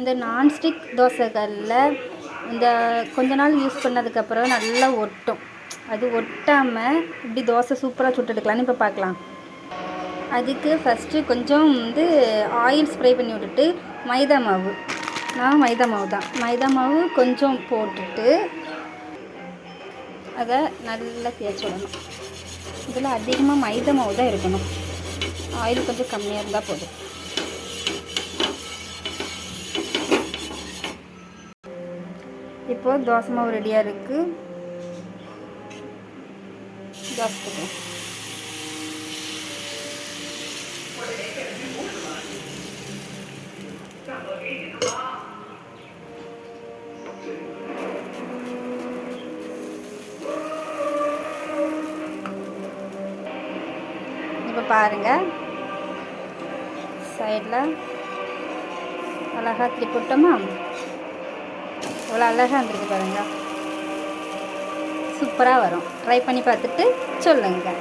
இந்த நான்ஸ்டிக் தோசைகளில் இந்த கொஞ்ச நாள் யூஸ் பண்ணதுக்கப்புறம் நல்லா ஒட்டும். அது ஒட்டாமல் இப்படி தோசை சூப்பராக சுட்டுடுக்கலான்னு இப்போ பார்க்கலாம் அதுக்கு ஃபஸ்ட்டு கொஞ்சம் வந்து ஆயில் ஸ்ப்ரே பண்ணி விட்டுட்டு மைதா மாவு. நான் மைதா மாவு தான். மைதா மாவு கொஞ்சம் போட்டுட்டு அதை நல்லா தேய்ச்சி விடணும். இதில் அதிகமாக மைதா மாவு தான் இருக்கணும். ஆயில் கொஞ்சம் கம்மியாக இருந்தால் போதும். இப்போ தோசை மாவு ரெடியாக இருக்குது தோசை போடுறோம் இப்போ பாருங்கள் சைடில் அழகாக திருப்பி விட்டோமா எவ்வளோ அழகாக வந்துருக்கு பாருங்க. சூப்பராக வரும். ட்ரை பண்ணி பார்த்துட்டு சொல்லுங்கள்